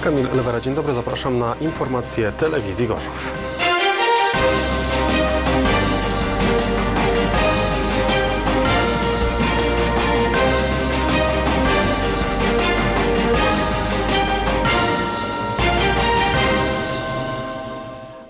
Kamil Lewera, dzień dobry, zapraszam na informacje telewizji Gorzów.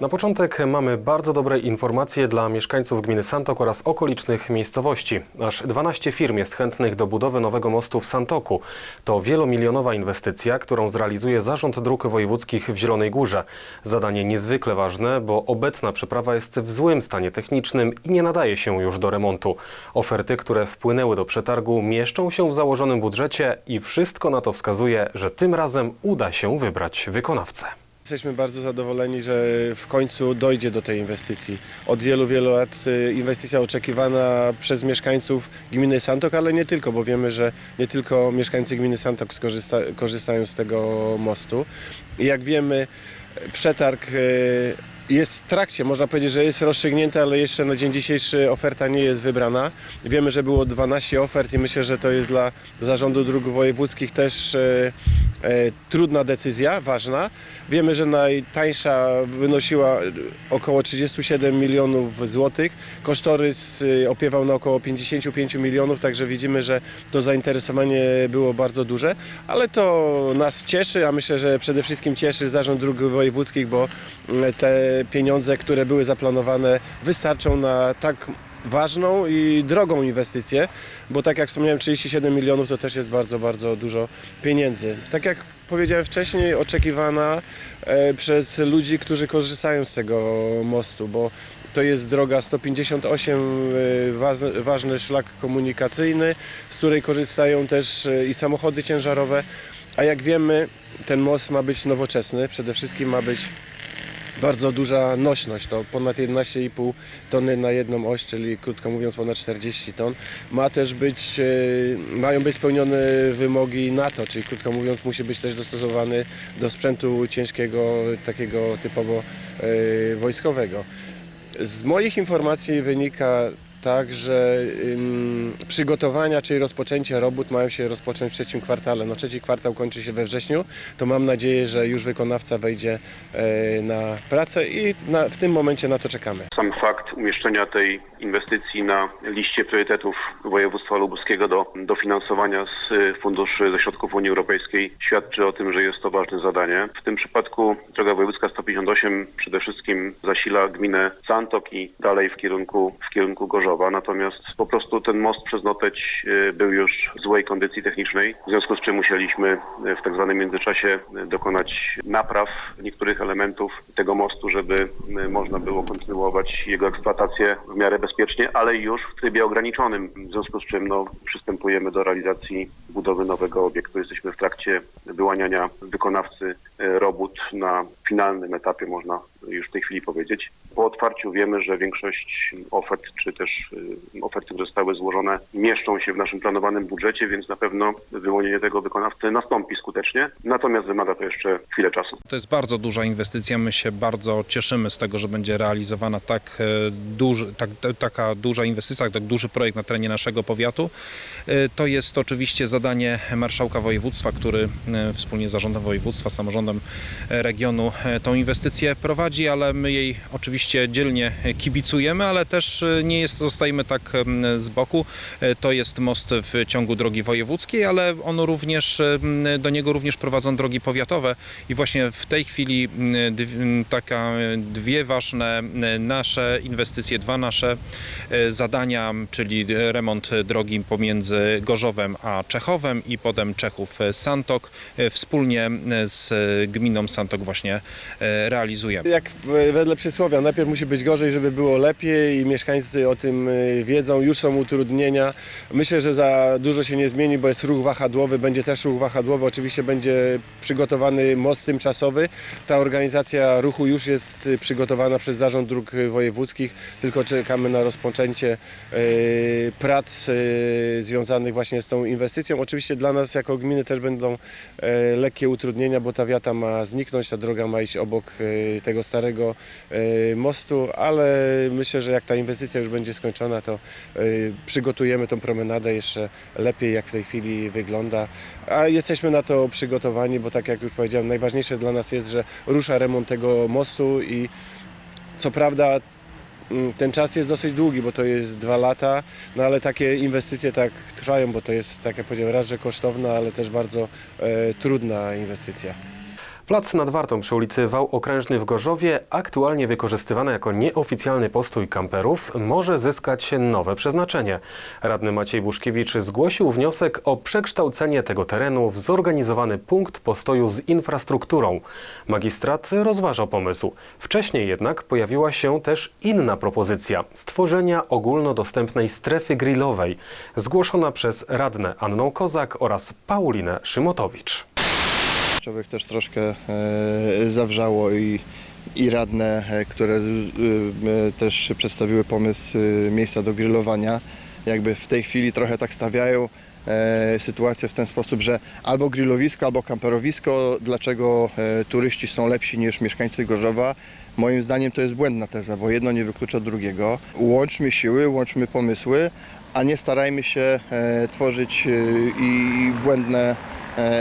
Na początek mamy bardzo dobre informacje dla mieszkańców gminy Santok oraz okolicznych miejscowości. Aż 12 firm jest chętnych do budowy nowego mostu w Santoku. To wielomilionowa inwestycja, którą zrealizuje Zarząd Dróg Wojewódzkich w Zielonej Górze. Zadanie niezwykle ważne, bo obecna przeprawa jest w złym stanie technicznym i nie nadaje się już do remontu. Oferty, które wpłynęły do przetargu, mieszczą się w założonym budżecie i wszystko na to wskazuje, że tym razem uda się wybrać wykonawcę. Jesteśmy bardzo zadowoleni, że w końcu dojdzie do tej inwestycji. Od wielu, wielu lat y, inwestycja oczekiwana przez mieszkańców gminy Santok, ale nie tylko, bo wiemy, że nie tylko mieszkańcy gminy Santok skorzysta, korzystają z tego mostu. Jak wiemy, przetarg y, jest w trakcie, można powiedzieć, że jest rozstrzygnięty, ale jeszcze na dzień dzisiejszy oferta nie jest wybrana. Wiemy, że było 12 ofert i myślę, że to jest dla Zarządu Dróg Wojewódzkich też e, e, trudna decyzja, ważna. Wiemy, że najtańsza wynosiła około 37 milionów złotych. Kosztorys e, opiewał na około 55 milionów, także widzimy, że to zainteresowanie było bardzo duże, ale to nas cieszy, a myślę, że przede wszystkim cieszy Zarząd Dróg Wojewódzkich, bo mm, te pieniądze, które były zaplanowane, wystarczą na tak ważną i drogą inwestycję, bo tak jak wspomniałem, 37 milionów to też jest bardzo, bardzo dużo pieniędzy. Tak jak powiedziałem wcześniej, oczekiwana e, przez ludzi, którzy korzystają z tego mostu, bo to jest droga 158, e, ważny, szlak komunikacyjny, z której korzystają też e, i samochody ciężarowe, a jak wiemy, ten most ma być nowoczesny, przede wszystkim ma być bardzo duża nośność, to ponad 11,5 tony na jedną oś, czyli krótko mówiąc ponad 40 ton. Ma też być, e, mają być spełnione wymogi NATO, czyli krótko mówiąc musi być też dostosowany do sprzętu ciężkiego, takiego typowo e, wojskowego. Z moich informacji wynika tak, że ym, przygotowania, czyli rozpoczęcie robót mają się rozpocząć w trzecim kwartale. No trzeci kwartał kończy się we wrześniu, to mam nadzieję, że już wykonawca wejdzie e, na pracę i na, w tym momencie na to czekamy. Sam fakt umieszczenia tej inwestycji na liście priorytetów województwa lubuskiego do dofinansowania z y, funduszy ze środków Unii Europejskiej świadczy o tym, że jest to ważne zadanie. W tym przypadku droga wojewódzka 158 przede wszystkim zasila gminę Santok i dalej w kierunku, w kierunku Gorzowa. Natomiast po prostu ten most przez Noteć y, był już w złej kondycji technicznej, w związku z czym musieliśmy y, w tak zwanym międzyczasie y, dokonać napraw niektórych elementów tego mostu, żeby można było kontynuować jego eksploatację w miarę bezpiecznie, ale już w trybie ograniczonym, w związku z czym no, przystępujemy do realizacji budowy nowego obiektu. Jesteśmy w trakcie wyłaniania wykonawcy robót na finalnym etapie, można już w tej chwili powiedzieć. Po otwarciu wiemy, że większość ofert, czy też oferty, które zostały złożone, mieszczą się w naszym planowanym budżecie, więc na pewno wyłonienie tego wykonawcy nastąpi skutecznie. Natomiast wymaga to jeszcze chwilę czasu. To jest bardzo duża inwestycja. My się bardzo cieszymy z tego, że będzie realizowana tak, e, duży, tak, taka duża inwestycja, tak duży projekt na terenie naszego powiatu. E, To jest oczywiście zadanie marszałka województwa, który e, wspólnie z zarządem województwa, samorządem regionu tą inwestycję prowadzi, ale my jej oczywiście dzielnie kibicujemy, ale też nie jest, zostajemy tak z boku. E, To jest most w ciągu drogi wojewódzkiej, ale on również, do niego również prowadzą drogi powiatowe i właśnie w tej chwili m, dw- m, taka e, dwie ważne m, nasze inwestycje, dwa nasze e, zadania, czyli remont drogi pomiędzy Gorzowem a Czechowem i potem Czechów-Santok e, wspólnie z gminą Santok właśnie e, realizujemy. Jak wedle przysłowia, najpierw musi być gorzej, żeby było lepiej i mieszkańcy o tym wiedzą, już są utrudnienia. Myślę, że za dużo się nie zmieni, bo jest ruch wahadłowy, będzie też ruch wahadłowy, oczywiście będzie przygotowany most tymczasowy. Ta organizacja ruchu już jest przygotowana przez Zarząd Dróg Wojewódzkich, tylko czekamy na rozpoczęcie y, prac y, związanych właśnie z tą inwestycją. Oczywiście dla nas jako gminy też będą e, lekkie utrudnienia, bo ta wiata ma zniknąć, ta droga ma iść obok e, tego starego e, mostu, ale myślę, że jak ta inwestycja już będzie skończona, skończona, to y, przygotujemy tą promenadę jeszcze lepiej, jak w tej chwili wygląda. A jesteśmy na to przygotowani, bo tak jak już powiedziałem, najważniejsze dla nas jest, że rusza remont tego mostu i co prawda mm, ten czas jest dosyć długi, bo to jest dwa lata, no ale takie inwestycje tak trwają, bo to jest, tak jak powiedziałem, raz, że kosztowna, ale też bardzo e, trudna inwestycja. Plac nad Wartą przy ulicy Wał Okrężny w Gorzowie, aktualnie wykorzystywany jako nieoficjalny postój kamperów, może zyskać nowe przeznaczenie. Radny Maciej Buszkiewicz zgłosił wniosek o przekształcenie tego terenu w zorganizowany punkt postoju z infrastrukturą. Magistrat rozważał pomysł. Wcześniej jednak pojawiła się też inna propozycja stworzenia ogólnodostępnej strefy grillowej, zgłoszona przez radnę Annę Kozak oraz Paulinę Szymotowicz. Też troszkę e, zawrzało i, i radne, e, które e, też przedstawiły pomysł miejsca do grillowania, jakby w tej chwili trochę tak stawiają sytuację w ten sposób, że albo grillowisko, albo kamperowisko, dlaczego turyści są lepsi niż mieszkańcy Gorzowa. Moim zdaniem to jest błędna teza, bo jedno nie wyklucza drugiego. Łączmy siły, łączmy pomysły, a nie starajmy się tworzyć i błędne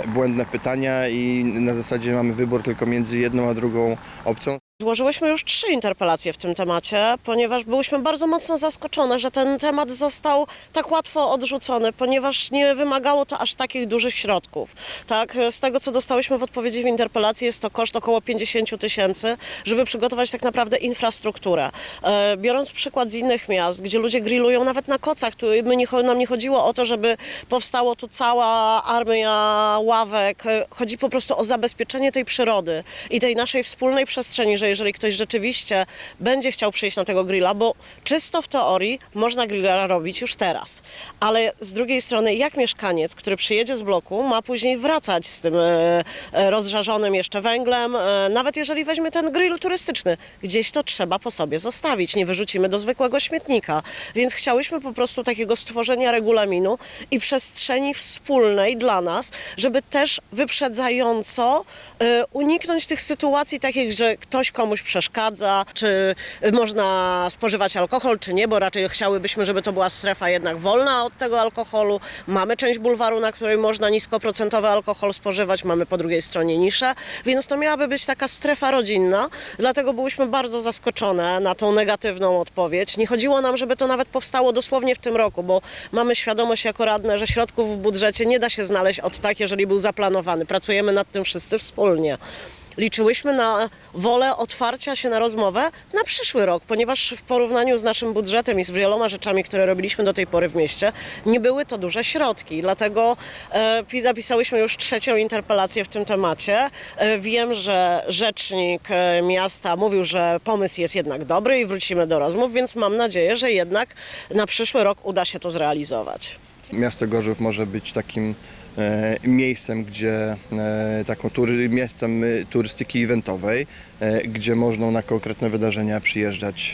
błędne pytania i na zasadzie mamy wybór tylko między jedną a drugą opcją. Złożyłyśmy już trzy interpelacje w tym temacie, ponieważ byłyśmy bardzo mocno zaskoczone, że ten temat został tak łatwo odrzucony, ponieważ nie wymagało to aż takich dużych środków. Tak, z tego co dostałyśmy w odpowiedzi w interpelacji jest to koszt około 50 tysięcy, żeby przygotować tak naprawdę infrastrukturę. E, Biorąc przykład z innych miast, gdzie ludzie grillują nawet na kocach, tu my nam nie chodziło o to, żeby powstało tu cała armia ławek. E, Chodzi po prostu o zabezpieczenie tej przyrody i tej naszej wspólnej przestrzeni, że jeżeli ktoś rzeczywiście będzie chciał przyjść na tego grilla, bo czysto w teorii można grilla robić już teraz, ale z drugiej strony jak mieszkaniec, który przyjedzie z bloku, ma później wracać z tym e, e, rozżarzonym jeszcze węglem, e, nawet jeżeli weźmie ten grill turystyczny, gdzieś to trzeba po sobie zostawić, nie wyrzucimy do zwykłego śmietnika, więc chciałyśmy po prostu takiego stworzenia regulaminu i przestrzeni wspólnej dla nas, żeby też wyprzedzająco uniknąć tych sytuacji takich, że ktoś komuś przeszkadza, czy można spożywać alkohol, czy nie, bo raczej chciałybyśmy, żeby to była strefa jednak wolna od tego alkoholu. Mamy część bulwaru, na której można niskoprocentowy alkohol spożywać, mamy po drugiej stronie niszę, więc to miałaby być taka strefa rodzinna, dlatego byłyśmy bardzo zaskoczone na tą negatywną odpowiedź. Nie chodziło nam, żeby to nawet powstało dosłownie w tym roku, bo mamy świadomość jako radne, że środków w budżecie nie da się znaleźć od tak, jeżeli był zaplanowany. Pracujemy nad tym wszyscy wspólnie. Liczyłyśmy na wolę otwarcia się na rozmowę na przyszły rok, ponieważ w porównaniu z naszym budżetem i z wieloma rzeczami, które robiliśmy do tej pory w mieście, nie były to duże środki. Dlatego e, pi- zapisałyśmy już trzecią interpelację w tym temacie. E, wiem, że rzecznik e, miasta mówił, że pomysł jest jednak dobry i wrócimy do rozmów, więc mam nadzieję, że jednak na przyszły rok uda się to zrealizować. Miasto Gorzów może być takim miejscem, gdzie e, taką tury, miejscem e, turystyki eventowej, e, gdzie można na konkretne wydarzenia przyjeżdżać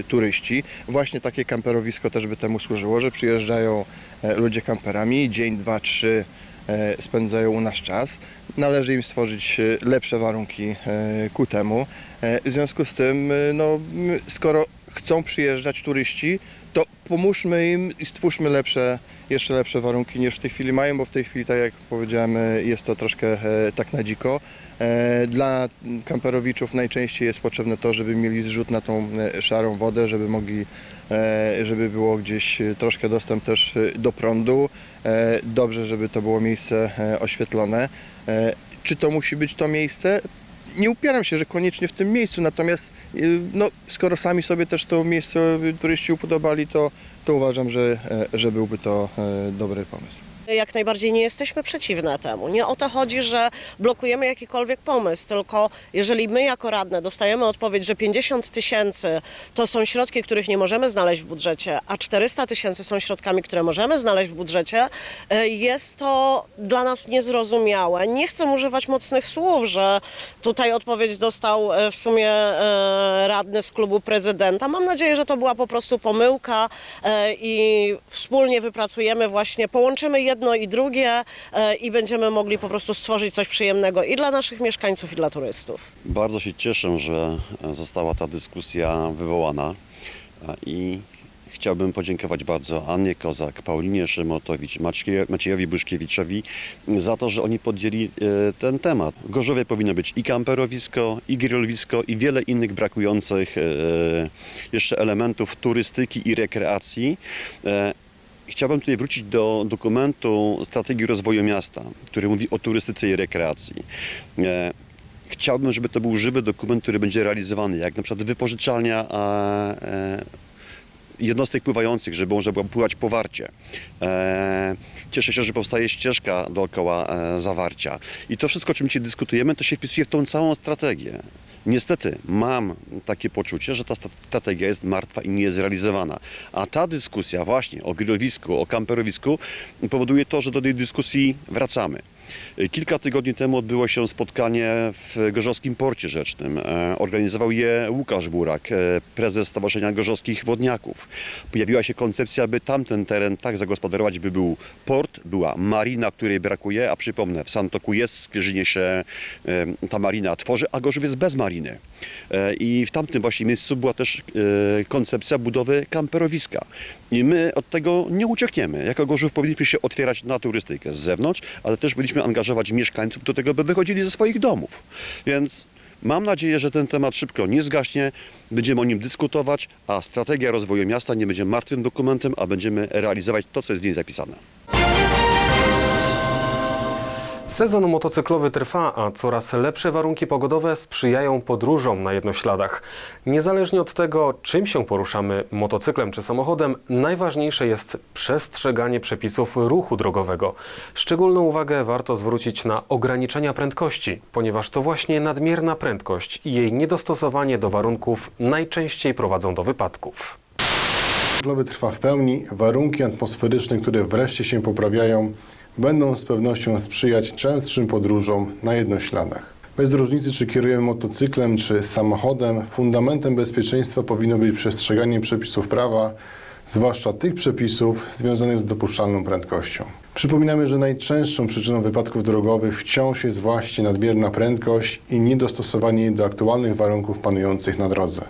e, turyści. Właśnie takie kamperowisko też by temu służyło, że przyjeżdżają e, ludzie kamperami, dzień, dwa, trzy e, spędzają u nas czas. Należy im stworzyć e, lepsze warunki e, ku temu. E, W związku z tym, e, no, skoro chcą przyjeżdżać turyści, pomóżmy im i stwórzmy lepsze, jeszcze lepsze warunki niż w tej chwili mają, bo w tej chwili, tak jak powiedziałem, e, jest to troszkę e, tak na dziko. E, Dla kamperowiczów najczęściej jest potrzebne to, żeby mieli zrzut na tą szarą wodę, żeby mogli, żeby było gdzieś troszkę dostęp też do prądu. Dobrze, żeby to było miejsce oświetlone. Czy to musi być to miejsce? Nie upieram się, że koniecznie w tym miejscu, natomiast y, no, skoro sami sobie też to miejsce y, turyści upodobali, to, to uważam, że, e, że byłby to e, dobry pomysł. Jak najbardziej nie jesteśmy przeciwne temu. Nie o to chodzi, że blokujemy jakikolwiek pomysł, tylko jeżeli my jako radne dostajemy odpowiedź, że 50 tysięcy to są środki, których nie możemy znaleźć w budżecie, a 400 tysięcy są środkami, które możemy znaleźć w budżecie, e, jest to dla nas niezrozumiałe. Nie chcę używać mocnych słów, że tutaj odpowiedź dostał e, w sumie e, radny z klubu prezydenta. Mam nadzieję, że to była po prostu pomyłka i wspólnie wypracujemy właśnie, połączymy jedno i drugie e, i będziemy mogli po prostu stworzyć coś przyjemnego i dla naszych mieszkańców, i dla turystów. Bardzo się cieszę, że została ta dyskusja wywołana e, i Chciałbym podziękować bardzo Annie Kozak, Paulinie Szymotowicz, Maciejowi Buszkiewiczowi za to, że oni podjęli e, ten temat. W Gorzowie powinno być i kamperowisko, i grillowisko i wiele innych brakujących e, jeszcze elementów turystyki i rekreacji. Chciałbym tutaj wrócić do dokumentu Strategii Rozwoju Miasta, który mówi o turystyce i rekreacji. E, Chciałbym, żeby to był żywy dokument, który będzie realizowany, jak na przykład wypożyczalnia e, jednostek pływających, żeby można było pływać po warcie. E, cieszę się, że powstaje ścieżka dookoła zawarcia. I to wszystko, o czym dzisiaj dyskutujemy, to się wpisuje w tą całą strategię. Niestety mam takie poczucie, że ta strategia jest martwa i nie jest realizowana. A ta dyskusja właśnie o grillowisku, o kamperowisku powoduje to, że do tej dyskusji wracamy. Kilka tygodni temu odbyło się spotkanie w Gorzowskim Porcie Rzecznym. E, Organizował je Łukasz Burak, e, prezes Stowarzyszenia Gorzowskich Wodniaków. Pojawiła się koncepcja, by tamten teren tak zagospodarować, by był port, była marina, której brakuje, a przypomnę, w Santoku jest, w się e, ta marina tworzy, a Gorzów jest bez mariny. I w tamtym właśnie miejscu była też koncepcja budowy kamperowiska. I my od tego nie uciekniemy. Jako Gorzów powinniśmy się otwierać na turystykę z zewnątrz, ale też powinniśmy angażować mieszkańców do tego, by wychodzili ze swoich domów. Więc mam nadzieję, że ten temat szybko nie zgaśnie, będziemy o nim dyskutować, a strategia rozwoju miasta nie będzie martwym dokumentem, a będziemy realizować to, co jest w niej zapisane. Sezon motocyklowy trwa, a coraz lepsze warunki pogodowe sprzyjają podróżom na jednośladach. Niezależnie od tego, czym się poruszamy, motocyklem czy samochodem, najważniejsze jest przestrzeganie przepisów ruchu drogowego. Szczególną uwagę warto zwrócić na ograniczenia prędkości, ponieważ to właśnie nadmierna prędkość i jej niedostosowanie do warunków najczęściej prowadzą do wypadków. Glowy trwa w pełni, warunki atmosferyczne, które wreszcie się poprawiają, będą z pewnością sprzyjać częstszym podróżom na jednośladach. Bez różnicy, czy kierujemy motocyklem, czy samochodem, fundamentem bezpieczeństwa powinno być przestrzeganie przepisów prawa, zwłaszcza tych przepisów związanych z dopuszczalną prędkością. Przypominamy, że najczęstszą przyczyną wypadków drogowych wciąż jest właśnie nadmierna prędkość i niedostosowanie jej do aktualnych warunków panujących na drodze.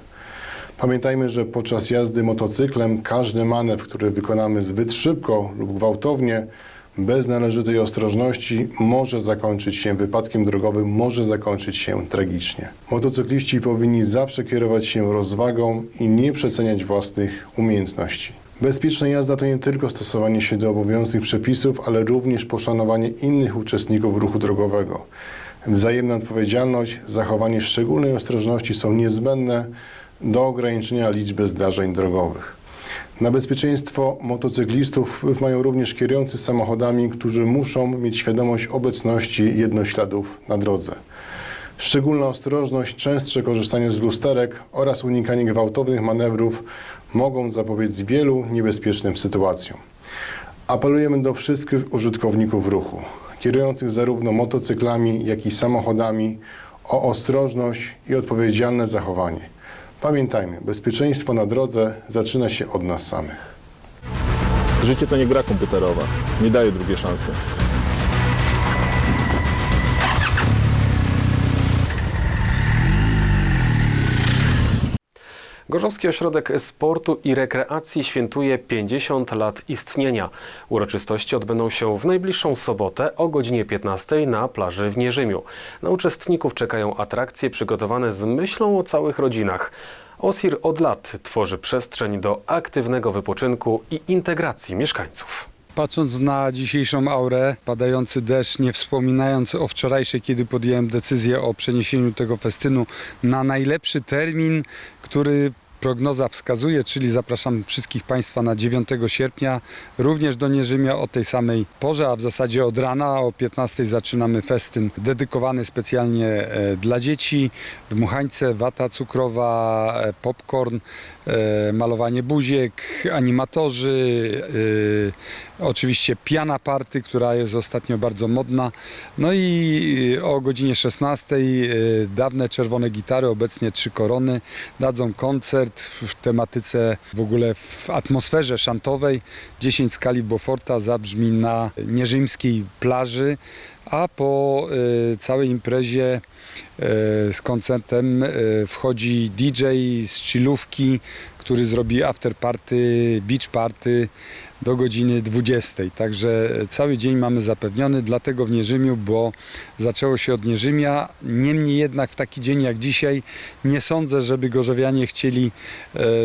Pamiętajmy, że podczas jazdy motocyklem każdy manewr, który wykonamy zbyt szybko lub gwałtownie, bez należytej ostrożności, może zakończyć się wypadkiem drogowym, może zakończyć się tragicznie. Motocykliści powinni zawsze kierować się rozwagą i nie przeceniać własnych umiejętności. Bezpieczna jazda to nie tylko stosowanie się do obowiązujących przepisów, ale również poszanowanie innych uczestników ruchu drogowego. Wzajemna odpowiedzialność, zachowanie szczególnej ostrożności są niezbędne do ograniczenia liczby zdarzeń drogowych. Na bezpieczeństwo motocyklistów wpływ mają również kierujący samochodami, którzy muszą mieć świadomość obecności jednośladów na drodze. Szczególna ostrożność, częstsze korzystanie z lusterek oraz unikanie gwałtownych manewrów mogą zapobiec wielu niebezpiecznym sytuacjom. Apelujemy do wszystkich użytkowników ruchu, kierujących zarówno motocyklami, jak i samochodami, o ostrożność i odpowiedzialne zachowanie. Pamiętajmy, bezpieczeństwo na drodze zaczyna się od nas samych. Życie to nie gra komputerowa. Nie daje drugiej szansy. Gorzowski Ośrodek Sportu i Rekreacji świętuje 50 lat istnienia. Uroczystości odbędą się w najbliższą sobotę o godzinie 15 na plaży w Nierzymiu. Na uczestników czekają atrakcje przygotowane z myślą o całych rodzinach. OSIR od lat tworzy przestrzeń do aktywnego wypoczynku i integracji mieszkańców. Patrząc na dzisiejszą aurę, padający deszcz, nie wspominając o wczorajszej, kiedy podjąłem decyzję o przeniesieniu tego festynu na najlepszy termin, który prognoza wskazuje, czyli zapraszam wszystkich Państwa na 9 sierpnia, również do Nierzymia o tej samej porze, a w zasadzie od rana o 15 zaczynamy festyn dedykowany specjalnie e, dla dzieci, dmuchańce, wata cukrowa, e, popcorn, malowanie buziek, animatorzy, e, oczywiście piana party, która jest ostatnio bardzo modna. No i o godzinie 16 e, dawne czerwone gitary, obecnie trzy korony, dadzą koncert w tematyce w ogóle w atmosferze szantowej. 10 skali Beauforta zabrzmi na nierzymskiej plaży, a po e, całej imprezie e, z koncertem e, wchodzi DJ z chillówki, który zrobi after party, beach party do godziny 20. Także cały dzień mamy zapewniony, dlatego w Nierzymiu, bo zaczęło się od Nierzymia. Niemniej jednak w taki dzień jak dzisiaj nie sądzę, żeby gorzowianie chcieli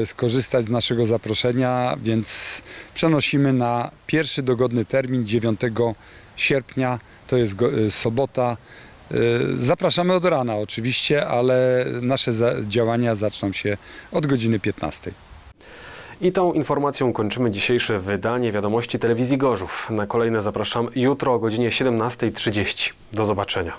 skorzystać z naszego zaproszenia, więc przenosimy na pierwszy dogodny termin 9 sierpnia, to jest e, sobota. E, Zapraszamy od rana oczywiście, ale nasze działania zaczną się od godziny 15. I tą informacją kończymy dzisiejsze wydanie Wiadomości Telewizji Gorzów. Na kolejne zapraszam jutro o godzinie 17.30. Do zobaczenia.